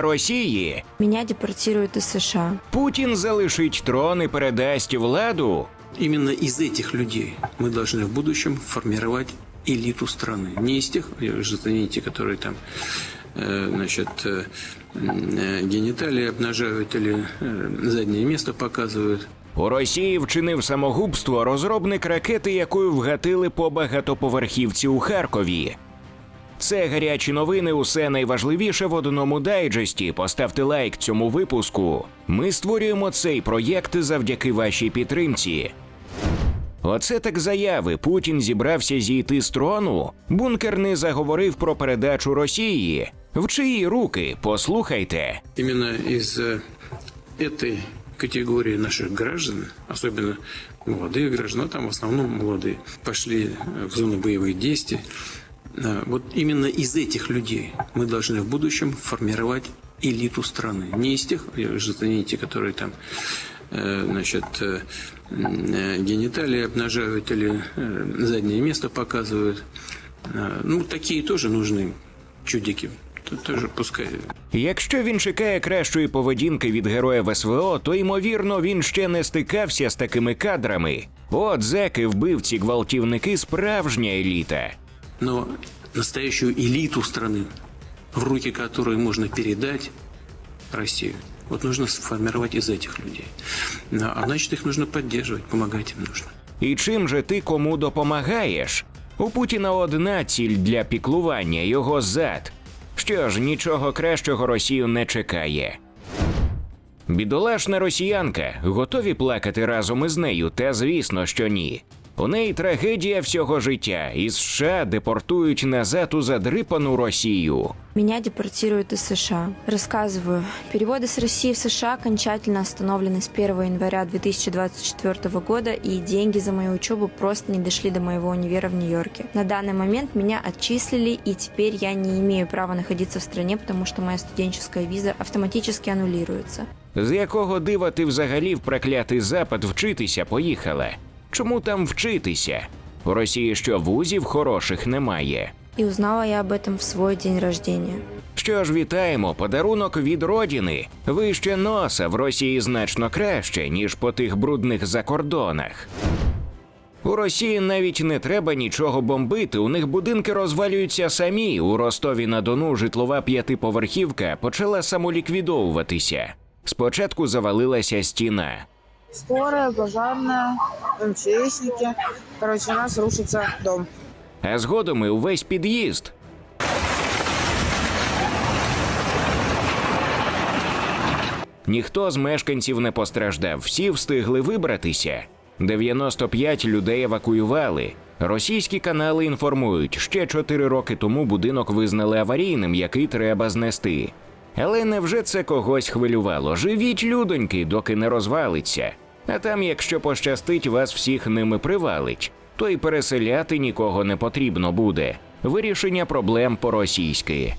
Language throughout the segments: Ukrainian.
Росії Меня депортируют из США. Путін залишить трон і передасть владу. Именно из этих людей мы должны в будущем формировать элиту страны. Не из тех, э, же знаете, которые там э, значит, э, э, гениталии обнажают или э, заднее место показывают. У Росії вчинив самогубство розробник ракети, якою вгатили по багатоповерхівці у Харкові. Це гарячі новини. Усе найважливіше в одному дайджесті. Поставте лайк цьому випуску. Ми створюємо цей проєкт завдяки вашій підтримці. Оце так заяви. Путін зібрався зійти з трону. Бункер не заговорив про передачу Росії. В чиї руки? Послухайте. Именно из э, этой категории наших граждан, особенно молодые граждане, но там в основном молодые, пошли э, в зону боевых действий. Э, Вот именно из этих людей мы должны в будущем формировать элиту страны. Не из тех, э, же знаете, которые там э, значит, э, э, гениталии обнажают или э, заднее место показывают. Э, Ну, такие тоже нужны чудики. Т- Тоже пускай Якщо він чекає кращої поведінки від героя СВО, то ймовірно він ще не стикався з такими кадрами. От зеки, вбивці, гвалтівники, справжня еліта. но настоящую элиту страны, в руки которой можно передать Россию, вот нужно сформировать из этих людей. Да, А значит, их нужно поддерживать, помогать им нужно. І чим же ти кому допомагаєш? У Путіна одна ціль для піклування його зад. Що ж, нічого кращого Росію не чекає. Бідолашна росіянка готові плакати разом із нею, та звісно, що ні. У неї трагедія всього життя, із США депортують назад у задрипану Росію. Меня депортируют из США. Рассказываю. Переводы с России в США окончательно остановлены с 1 января 2024 года, и деньги за мою учебу просто не дошли до моего универа в Нью-Йорке. На данный момент меня отчислили, и теперь я не имею права находиться в стране, потому что моя студенческая виза автоматически аннулируется. З якого дива ти взагалі в проклятий запад вчитися поїхала? Чому там вчитися? У Росії що вузів хороших немає. И узнала я об этом в свой день рождения. Що ж, вітаємо, подарунок від родини. Вище носа в Росії значно краще, ніж по тих брудних закордонах. У Росії навіть не треба нічого бомбити. У них будинки розвалюються самі. У Ростові на Дону житлова п'ятиповерхівка почала самоліквідовуватися. Спочатку завалилася стіна. Скорая, пожарная, МЧСники. Короче, у нас рушится дом. а згодом і увесь під'їзд. Ніхто з мешканців не постраждав, всі встигли вибратися. 95 людей евакуювали. Російські канали інформують, ще 4 роки тому будинок визнали аварійним, який треба знести. Але невже це когось хвилювало? Живіть, людоньки, доки не розвалиться. А там, якщо пощастить, вас всіх ними привалить, то й переселяти нікого не потрібно буде. Вирішення проблем по-російськи.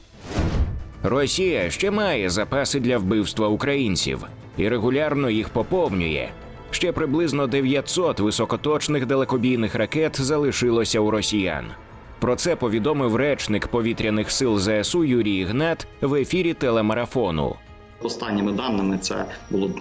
Росія ще має запаси для вбивства українців і регулярно їх поповнює. Ще приблизно 900 високоточних далекобійних ракет залишилося у росіян. Про це повідомив речник повітряних сил ЗСУ Юрій Ігнат в ефірі телемарафону. Останніми даними це було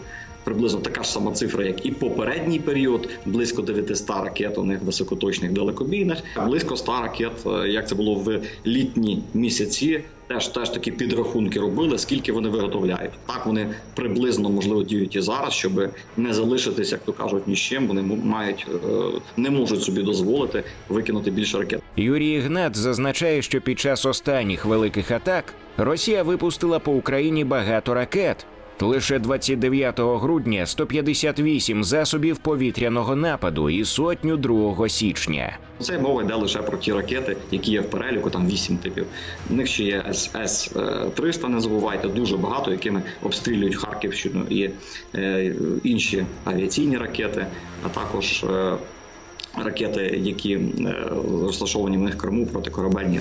приблизно така ж сама цифра, як і попередній період. Близько 900 ракет у них високоточних далекобійних, близько 100 ракет, е, як це було в літні місяці. Теж теж такі підрахунки робили, скільки вони виготовляють. Так вони приблизно можливо діють і зараз, щоб не залишитись, як то кажуть, ні з чим. Вони мають е, не можуть собі дозволити викинути більше ракет. Юрій Ігнат зазначає, що під час останніх великих атак Росія випустила по Україні багато ракет. Лише 29 грудня 158 засобів повітряного нападу і сотню 2 січня. Це мова йде лише про ті ракети, які є в переліку, там вісім типів. У них ще є СС-300, не забувайте, дуже багато, якими обстрілюють Харківщину і е, інші авіаційні ракети, а також е, ракети, які е, розташовані в них Криму протикорабельні.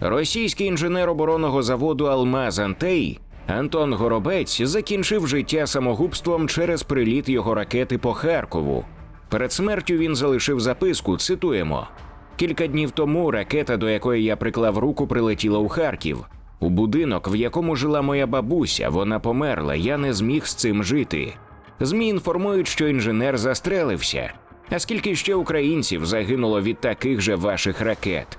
Російський інженер оборонного заводу Алмаз Антей Антон Горобець закінчив життя самогубством через приліт його ракети по Харкову. Перед смертю він залишив записку. Цитуємо: кілька днів тому ракета, до якої я приклав руку, прилетіла у Харків. У будинок, в якому жила моя бабуся, вона померла, я не зміг з цим жити. ЗМІ інформують, що інженер застрелився. А скільки ще українців загинуло від таких же ваших ракет?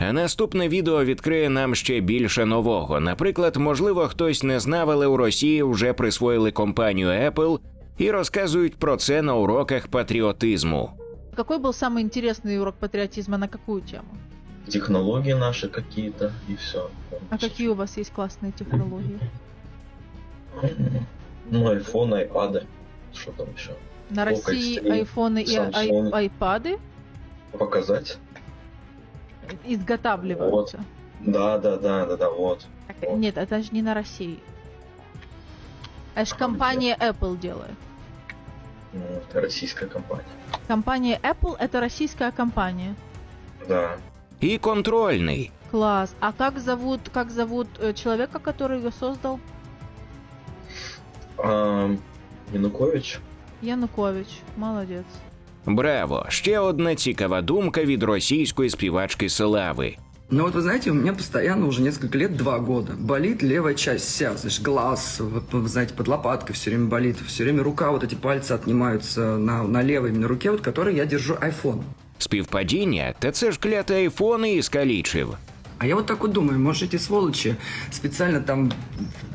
А наступне відео відкриє нам ще більше нового. Наприклад, можливо, хтось не знав, але у Росії вже присвоїли компанію Apple і розказують про це на уроках патріотизму. Какой был самый интересный урок патриотизма на какую тему? технологии наши какие-то и все. А какие у вас есть классные технологии? Ну, айфон, айпады. Что там еще? На Сколько России экстрим, айфоны и ай- Samsung. айпады Показать? Изготавливаются. Да, да, да, да, да, вот. Так, Нет, это же не на России. Это ж компания Apple делает. Ну, это российская компания. Компания Apple это российская компания. Да. І контрольний. Класс. А как зовут, как зовут э, человека, который ее создал? А, Янукович? Янукович. Молодец. Браво! Ще одна цікава думка від російської співачки Слави. Ну вот вы знаете, у меня постоянно уже несколько лет, два года, болит левая часть вся, знаешь, глаз, вот, вы знаете, под лопаткой все время болит, все время рука, вот эти пальцы отнимаются на, на левой именно руке, вот которой я держу iPhone. Співпадіння? Та це ж клятий айфон і скалічив. А я вот так вот думаю, может, эти сволочи специально там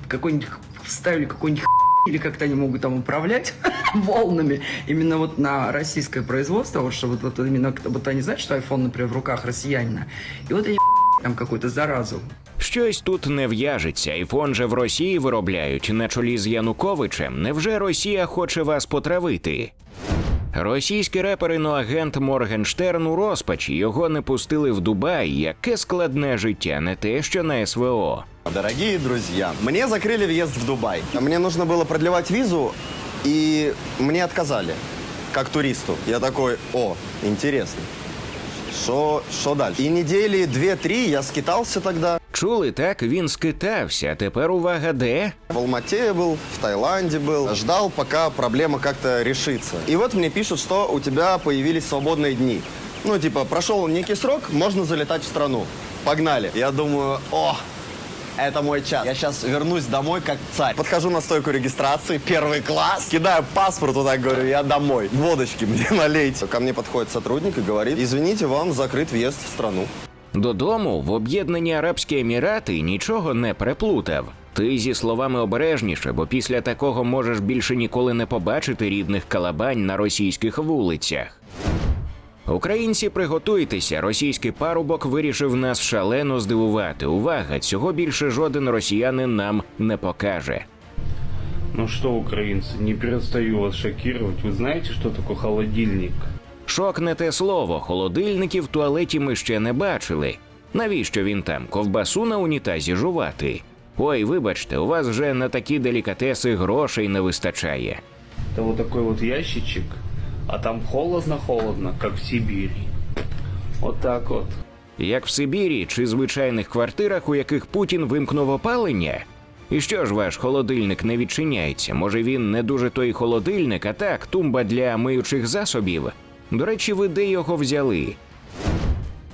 какой-нибудь вставили какой-нибудь или как-то они могут там управлять волнами именно вот на российское производство, вот что вот, вот именно вот они знают, что iPhone, например, в руках россиянина, и вот они там какую-то заразу Щось тут не в'яжеться. Айфон же в Росії виробляють на чолі з Януковичем. Невже Росія хоче вас потравити? Російський репер іноагент Моргенштерн у розпачі його не пустили в Дубай. Яке складне життя, не те, що на СВО. Дорогие друзья, мне закрыли въезд в Дубай. Мне нужно было продлевать визу, и мне отказали, как туристу. Я такой, о, интересно. Что что дальше? И недели две-три я скитался тогда. Чули так, він скитався. а Тепер увага де? В Алмате я был, в Таиланде был. Ждал, пока проблема как-то решится. И вот мне пишут, что у тебя появились свободные дни. Ну, типа, прошел некий срок, можно залетать в страну. Погнали. Я думаю, о, это мой час. Я сейчас вернусь домой как царь. Подхожу на стойку регистрации, первый класс, кидаю паспорт, вот так говорю, я домой. Водочки мне налейте. Ко мне подходит сотрудник и говорит, извините, вам закрыт въезд в страну. Додому в об'єднані Арабські Емірати нічого не переплутав. Ти зі словами обережніше, бо після такого можеш більше ніколи не побачити рідних калабань на російських вулицях. Українці, приготуйтеся, російський парубок вирішив нас шалено здивувати. Увага, цього більше жоден росіянин нам не покаже. Ну что, украинцы, не перестаю вас шокировать. Вы знаете, что такое холодильник? Шок не те слово. Холодильників в туалеті ми ще не бачили. Навіщо він там? Ковбасу на унітазі жувати? Ой, вибачте, у вас вже на такі делікатеси грошей не вистачає. Это вот такой вот ящичек, а там холодно-холодно, как в Сибири. Вот так вот. Як в Сибірі чи звичайних квартирах, у яких Путін вимкнув опалення? І що ж ваш холодильник не відчиняється? Може він не дуже той холодильник, а так, тумба для миючих засобів? До речі, ви де його взяли?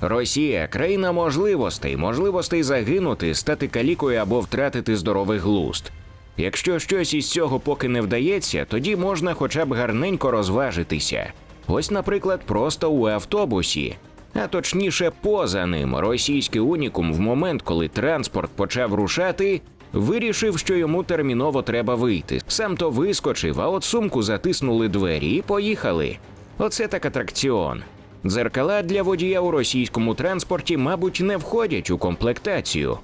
Росія країна можливостей, можливостей загинути, стати калікою або втратити здоровий глузд. Якщо щось із цього поки не вдається, тоді можна хоча б гарненько розважитися. Ось, наприклад, просто у автобусі. А точніше, поза ним російський унікум в момент, коли транспорт почав рушати, вирішив, що йому терміново треба вийти. Сам то вискочив, а от сумку затиснули двері і поїхали. Оце так атракціон. Дзеркала для водія у російському транспорті, мабуть, не входять у комплектацію.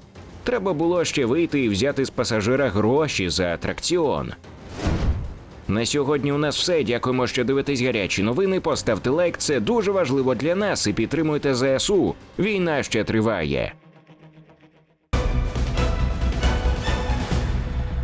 Треба було ще вийти і взяти з пасажира гроші за атракціон. На сьогодні у нас все. Дякуємо, що дивитесь гарячі новини. Поставте лайк, це дуже важливо для нас і підтримуйте ЗСУ. Війна ще триває.